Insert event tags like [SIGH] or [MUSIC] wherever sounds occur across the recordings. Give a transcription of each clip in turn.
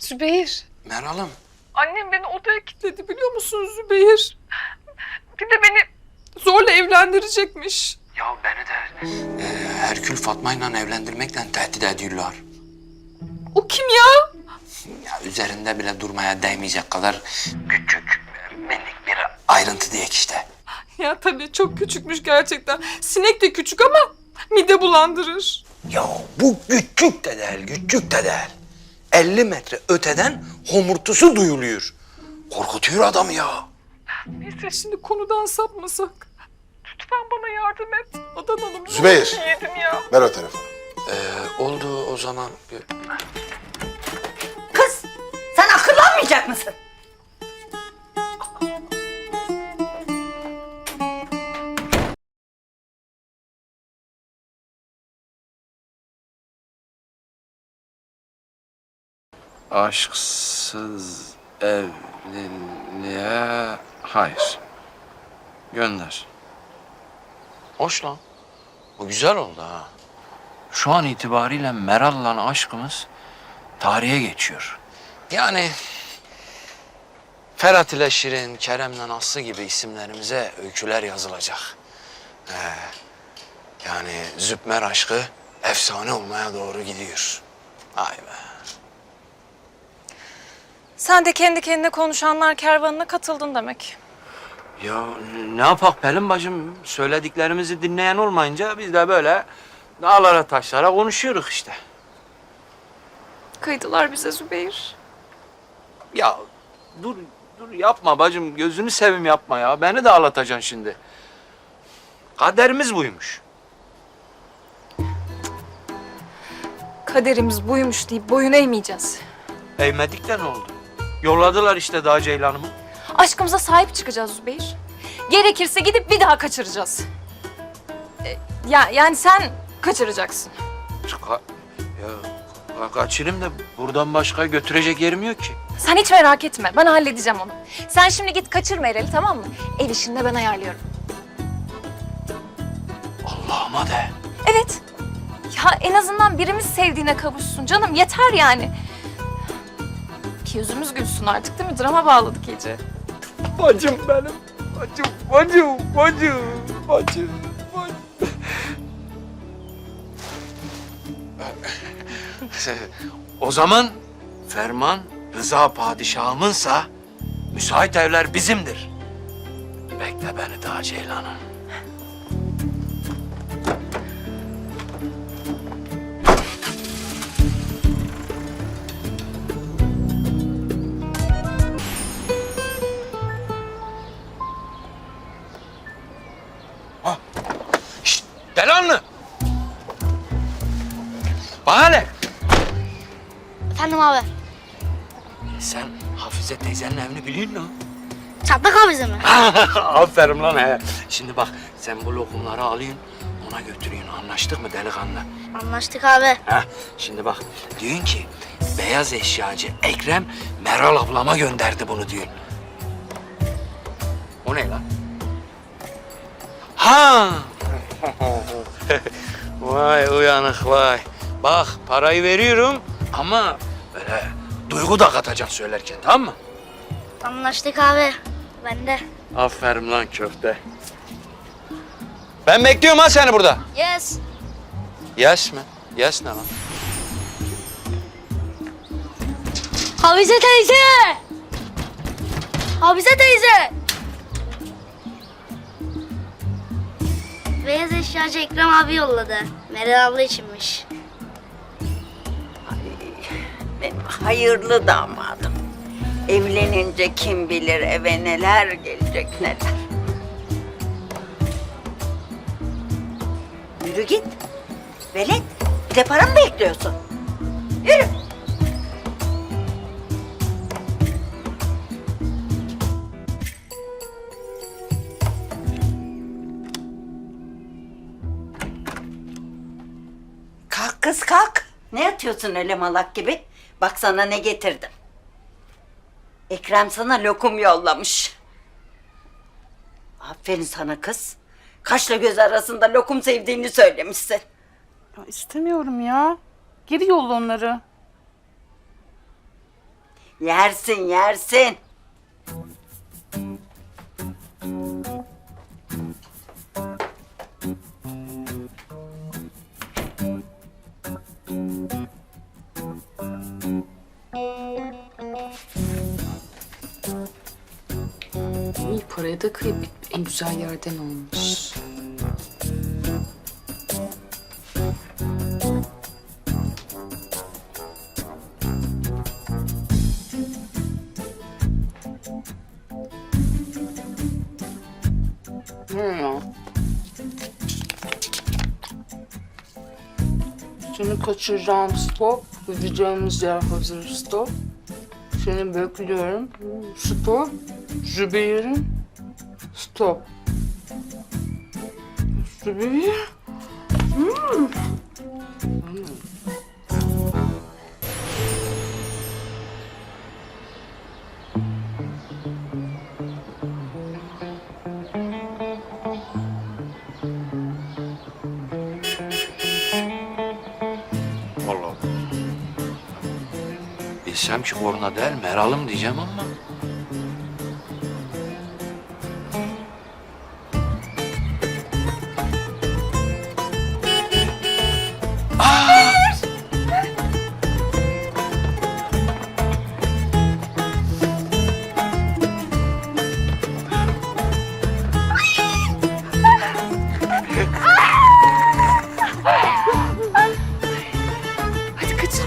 Zübeyir. Meral'ım. Annem beni odaya kilitledi biliyor musun Zübeyir? Bir de beni zorla evlendirecekmiş. Ya beni de e, Herkül Fatma'yla evlendirmekle tehdit ediyorlar. O kim ya? Ya üzerinde bile durmaya değmeyecek kadar küçük, minik bir ayrıntı diyek işte. Ya tabii çok küçükmüş gerçekten. Sinek de küçük ama mide bulandırır. Ya bu küçük de değil, küçük de değil. 50 metre öteden homurtusu duyuluyor. Korkutuyor adamı ya. Neyse şimdi konudan sapmasak. Lütfen bana yardım et. Adan Hanım. Zübeyir. Yedim ya. Ver o telefonu. Ee, oldu o zaman. Kız sen akıllanmayacak mısın? Aşksız evliliğe hayır. Gönder. Hoş lan. Bu güzel oldu ha. Şu an itibariyle Meral'la aşkımız tarihe geçiyor. Yani Ferhat ile Şirin, Kerem'le Aslı gibi isimlerimize öyküler yazılacak. Ee, yani Zübmer aşkı efsane olmaya doğru gidiyor. Ay be. Sen de kendi kendine konuşanlar kervanına katıldın demek. Ya ne yapak Pelin bacım? Söylediklerimizi dinleyen olmayınca biz de böyle dağlara taşlara konuşuyoruz işte. Kıydılar bize Zübeyir. Ya dur dur yapma bacım gözünü sevim yapma ya. Beni de ağlatacaksın şimdi. Kaderimiz buymuş. Kaderimiz buymuş deyip boyun eğmeyeceğiz. Eğmedik de ne oldu? Yolladılar işte daha Ceylan'ımı. Aşkımıza sahip çıkacağız Zübeyir. Gerekirse gidip bir daha kaçıracağız. E, ya yani sen kaçıracaksın. Ka ya ka- kaçırayım da buradan başka götürecek yerim yok ki. Sen hiç merak etme. Ben halledeceğim onu. Sen şimdi git kaçır Meral'i tamam mı? Ev işini de ben ayarlıyorum. Allah'ıma de. Evet. Ya en azından birimiz sevdiğine kavuşsun canım. Yeter yani. Ki yüzümüz gülsün artık değil mi? Drama bağladık iyice. Bacım benim. Bacım, bacım, bacım, bacım, bacım. o zaman ferman Rıza padişahımınsa müsait evler bizimdir. Bekle beni daha Ceylan'ım. Delanlı! Bana ne? Efendim abi. Sen Hafize teyzenin evini biliyor musun? Çatlak abi mi? [LAUGHS] Aferin lan he. Şimdi bak sen bu lokumları alıyorsun ona götürüyorsun. Anlaştık mı delikanlı? Anlaştık abi. Ha, şimdi bak diyorsun ki beyaz eşyacı Ekrem Meral ablama gönderdi bunu diyorsun. O ne lan? Ha! [LAUGHS] vay uyanık vay. Bak parayı veriyorum ama böyle duygu da katacaksın söylerken tamam mı? Anlaştık abi. Ben de. Aferin lan köfte. Ben bekliyorum ha seni burada. Yes. Yes mi? Yes ne lan? Hafize teyze. Hafize teyze. Beyaz eşyacı Ekrem abi yolladı. Meral abla içinmiş. Benim hayırlı damadım. Evlenince kim bilir eve neler gelecek neler. Yürü git. Velet, bir de para mı bekliyorsun? Yürü. Kalk. Ne yatıyorsun öyle malak gibi? Bak sana ne getirdim. Ekrem sana lokum yollamış. Aferin sana kız. Kaşla göz arasında lokum sevdiğini söylemişsin. Ya istemiyorum ya. Geri yolla onları. Yersin yersin. İyi paraya da kıyıp en güzel yerden olmuş. Hmm. Seni kaçıracağım stop. Gideceğimiz yer hazır stop. Seni bekliyorum. Stop. Zübeyir'in stop. Zübeyir. Hmm. Bilsem ki korna değil, meralım diyeceğim ama.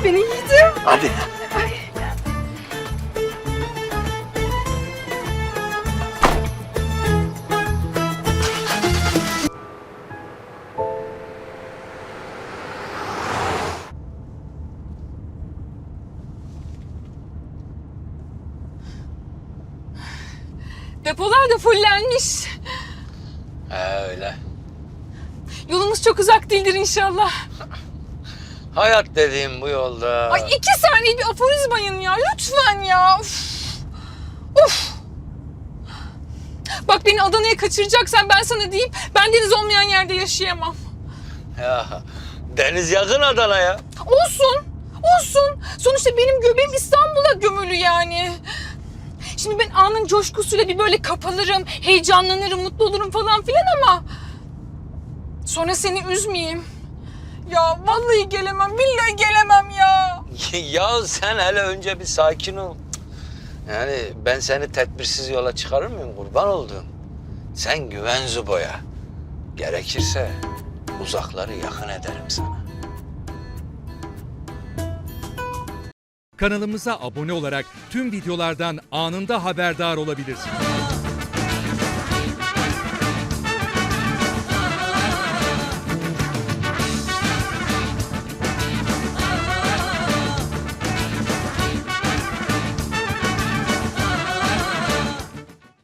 Beni yiğidim. Hadi. Depolar da fullenmiş. He öyle. Yolumuz çok uzak değildir inşallah. Hayat dediğim bu yolda. Ay iki saniye bir aforizmayın ya lütfen ya. Uf. Uf. Bak beni Adana'ya kaçıracaksan ben sana diyeyim ben deniz olmayan yerde yaşayamam. Ya, deniz yakın Adana'ya. Olsun. Olsun. Sonuçta benim göbeğim İstanbul'a gömülü yani. Şimdi ben anın coşkusuyla bir böyle kapalırım, heyecanlanırım, mutlu olurum falan filan ama... Sonra seni üzmeyeyim. Ya vallahi gelemem, billahi gelemem ya. [LAUGHS] ya sen hele önce bir sakin ol. Yani ben seni tedbirsiz yola çıkarır mıyım kurban olduğum? Sen güven Zubo'ya. Gerekirse uzakları yakın ederim sana. Kanalımıza abone olarak tüm videolardan anında haberdar olabilirsiniz.